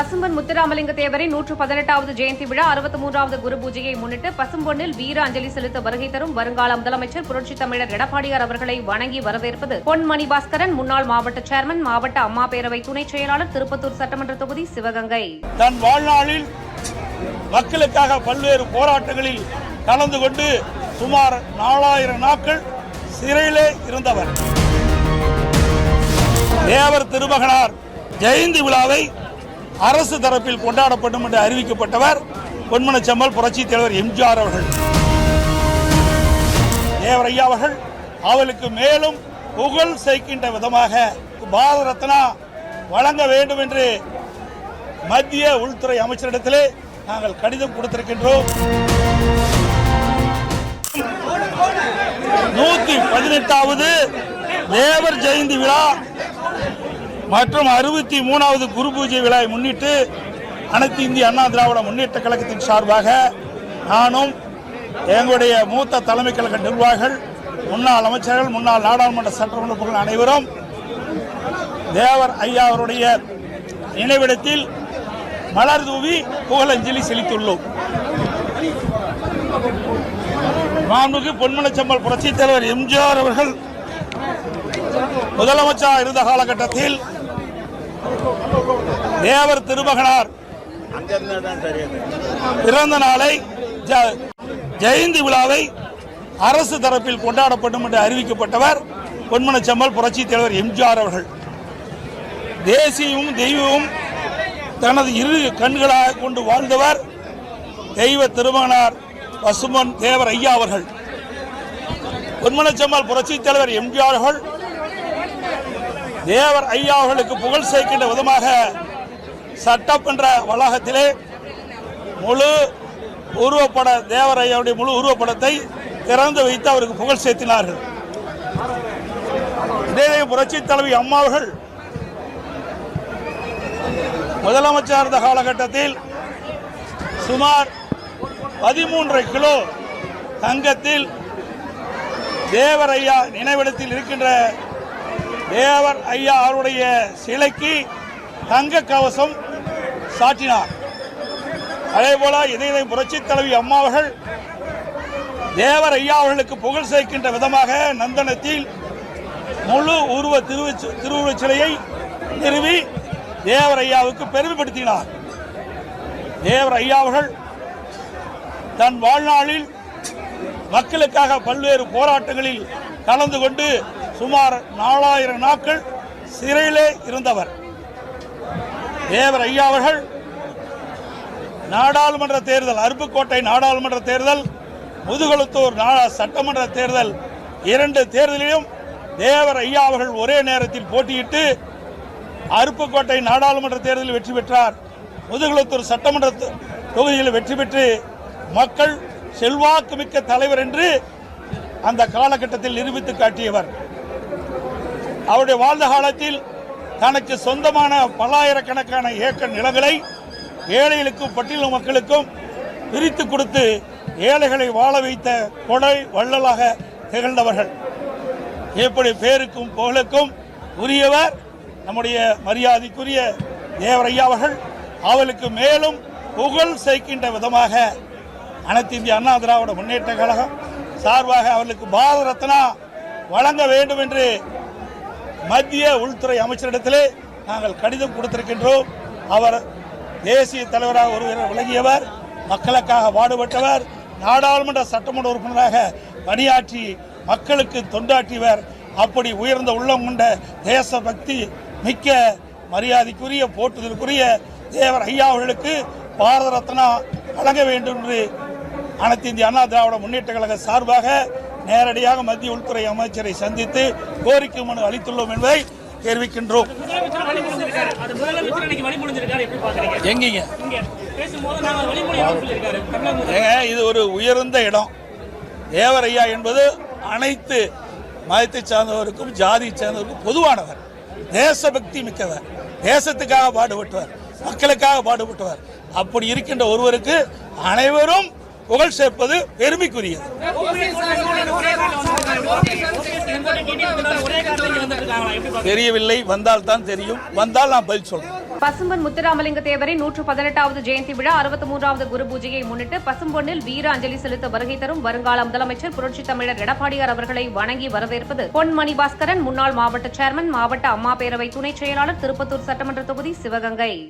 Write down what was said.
பசும்பொன் முத்துராமலிங்க தேவரின் நூற்று பதினெட்டாவது ஜெயந்தி விழா அறுபத்தி மூன்றாவது குரு பூஜையை முன்னிட்டு பசும்பொன்னில் வீர அஞ்சலி செலுத்த வருகை தரும் வருங்கால முதலமைச்சர் புரட்சித் தமிழர் எடப்பாடியார் அவர்களை வணங்கி வரவேற்பது. பொன்மணி பாஸ்கரன் முன்னாள் மாவட்ட சேர்மன் மாவட்ட அம்மா பேரவை துணைச் செயலாளர் திருப்பத்தூர் சட்டமன்ற தொகுதி சிவகங்கை. தன் வாழ்நாளில் மக்களுக்காக பல்வேறு போராட்டங்களில் கலந்து கொண்டு சுமார் நாலாயிரம் நாட்கள் சிறையிலே இருந்தவர். தேவர் திருமகனார் ஜெயந்தி விழாவை அரசு தரப்பில் கொண்டாடப்படும் என்று அறிவிக்கப்பட்டவர் பொன்மனச்செம்மல் புரட்சி தலைவர் எம்ஜிஆர் அவர்கள். தேவரையா அவர்கள் அவளுக்கு மேலும் புகழ் சேர்க்கின்ற விதமாக பாரத ரத்னா வழங்க வேண்டும் என்று மத்திய உள்துறை அமைச்சரிடத்திலே நாங்கள் கடிதம் கொடுத்திருக்கின்றோம். நூத்தி பதினெட்டாவது தேவர் ஜெயந்தி விழா மற்றும் அறுபத்தி மூணாவது குரு பூஜை விழாவை முன்னிட்டு அனைத்து இந்திய அண்ணா திராவிட முன்னேற்ற கழகத்தின் சார்பாக நானும் எங்களுடைய மூத்த தலைமை கழக நிர்வாகிகள் முன்னாள் அமைச்சர்கள் முன்னாள் நாடாளுமன்ற சட்டமன்ற உறுப்பினர்கள் அனைவரும் தேவர் ஐயா அவருடைய நினைவிடத்தில் மலர் தூவி புகழஞ்சலி செலுத்தியுள்ளோம். மாண்புக்கு பொன்மனச்சம்பல் புரட்சித் தலைவர் எம்ஜிஆர் அவர்கள் முதலமைச்சர் இருந்த காலகட்டத்தில் தேவர் திருமகனார். பிறந்த நாளை ஜ- ஜெயந்தி விழாவை அரசு தரப்பில் கொண்டாடப்படும் என்று அறிவிக்கப்பட்டவர் பொன்மனச்செம்மல் புரட்சி தலைவர் எம்ஜிஆர் அவர்கள். தேசியமும் தெய்வமும் தனது இரு கண்களாக கொண்டு வாழ்ந்தவர் தெய்வ திருமகனார் பசுமன் தேவர் ஐயா அவர்கள். பொன்மனச்செம்மல் புரட்சி தலைவர் எம்ஜிஆர் அவர்கள் தேவர் ஐயா அவர்களுக்கு புகழ் சேர்க்கின்ற விதமாக சட்டமன்ற வளாகத்திலே முழு உருவப்பட தேவர் ஐயாவுடைய முழு உருவப்படத்தை திறந்து வைத்து அவருக்கு புகழ் சேர்த்தினார்கள். இதே புரட்சி தலைவி அம்மாவர்கள் முதலமைச்சர் இருந்த காலகட்டத்தில் சுமார் பதிமூன்றரை கிலோ தங்கத்தில் தேவரையா நினைவிடத்தில் இருக்கின்ற தேவர் ஐயா அவருடைய சிலைக்கு தங்க கவசம் சாட்டினார் அதே போல இதய புரட்சி தலைவி அம்மா அவர்கள் தேவர் ஐயா அவர்களுக்கு புகழ் சேர்க்கின்ற விதமாக நந்தனத்தில் முழு உருவ திருவுச் திருவுருவச் சிலையை நிறுவி தேவர் ஐயாவுக்கு பெருமைப்படுத்தினார். தேவர் ஐயா அவர்கள் தன் வாழ்நாளில் மக்களுக்காக பல்வேறு போராட்டங்களில் கலந்து கொண்டு சுமார் நாலாயிரம் நாட்கள் சிறையிலே இருந்தவர். தேவர் ஐயா அவர்கள் நாடாளுமன்ற தேர்தல் அருப்புக்கோட்டை நாடாளுமன்ற தேர்தல் முதுகுளத்தூர் நா- சட்டமன்ற தேர்தல் இரண்டு தேர்தலிலும் தேவர் ஐயா அவர்கள் ஒரே நேரத்தில் போட்டியிட்டு அருப்புக்கோட்டை நாடாளுமன்ற தேர்தலில் வெற்றி பெற்றார். முதுகுளத்தூர் சட்டமன்ற தொகுதியில் வெற்றி பெற்று மக்கள் செல்வாக்குமிக்க தலைவர் என்று அந்த காலகட்டத்தில் நிரூபித்து காட்டியவர். அவருடைய வாழ்ந்த காலத்தில் தனக்கு சொந்தமான பல்லாயிரக்கணக்கான ஏக்கர் நிலங்களை ஏழைகளுக்கும் பட்டியல் மக்களுக்கும் பிரித்து கொடுத்து ஏழைகளை வாழ வைத்த கொடை வள்ளலாக திகழ்ந்தவர்கள். எப்படி பேருக்கும் புகழுக்கும் உரியவர் நம்முடைய மரியாதைக்குரிய தேவரையா அவர்கள். அவளுக்கு மேலும் புகழ் சேர்க்கின்ற விதமாக அனைத்து இந்திய அண்ணா திராவிட முன்னேற்ற கழகம் சார்பாக அவர்களுக்கு பாரத ரத்னா வழங்க வேண்டும் என்று மத்திய உள்துறை அமைச்சரிடத்திலே நாங்கள் கடிதம் கொடுத்திருக்கின்றோம். அவர் தேசிய தலைவராக ஒருவர் விலகியவர் மக்களுக்காக பாடுபட்டவர் நாடாளுமன்ற சட்டமன்ற உறுப்பினராக பணியாற்றி மக்களுக்கு தொண்டாற்றியவர். அப்படி உயர்ந்த உள்ளம் கொண்ட தேசபக்தி மிக்க மரியாதைக்குரிய போற்றுதலுக்குரிய தேவர் ஐயா அவர்களுக்கு பாரத ரத்னா வழங்க வேண்டும் என்று அனைத்து இந்திய அண்ணா திராவிட முன்னேற்ற கழக சார்பாக நேரடியாக மத்திய உள்துறை அமைச்சரை சந்தித்து கோரிக்கை மனு அளித்துள்ளோம் என்பதை தெரிவிக்கின்றோம். எங்கீங்க? பேசும்போது நாங்கள் இது ஒரு உயர்ந்த இடம். தேவரையா என்பது அனைத்து மதத்தை சார்ந்தவருக்கும் ஜாதி சார்ந்தவருக்கும் பொதுவானவர். தேசபக்தி மிக்கவர். தேசத்துக்காக பாடுபட்டவர். மக்களுக்காக பாடுபட்டவர். அப்படி இருக்கின்ற ஒருவருக்கு அனைவரும் புகழ் சேர்ப்பது பெருமைக்குரியது. தெரியவில்லை வந்தால் தான் தெரியும். வந்தால் நான் பதில் சொல்றேன். பசும்பன் முத்துராமலிங்க தேவரின் நூற்று பதினெட்டாவது ஜெயந்தி விழா அறுபத்தி மூன்றாவது குரு பூஜையை முன்னிட்டு பசும்பொன்னில் வீர அஞ்சலி செலுத்த வருகை தரும் வருங்கால முதலமைச்சர் புரட்சித் தமிழர் எடப்பாடியார் அவர்களை வணங்கி வரவேற்பது பொன்மணி பாஸ்கரன் முன்னாள் மாவட்ட சேர்மன் மாவட்ட அம்மா பேரவை துணைச் செயலாளர் திருப்பத்தூர் சட்டமன்ற தொகுதி சிவகங்கை.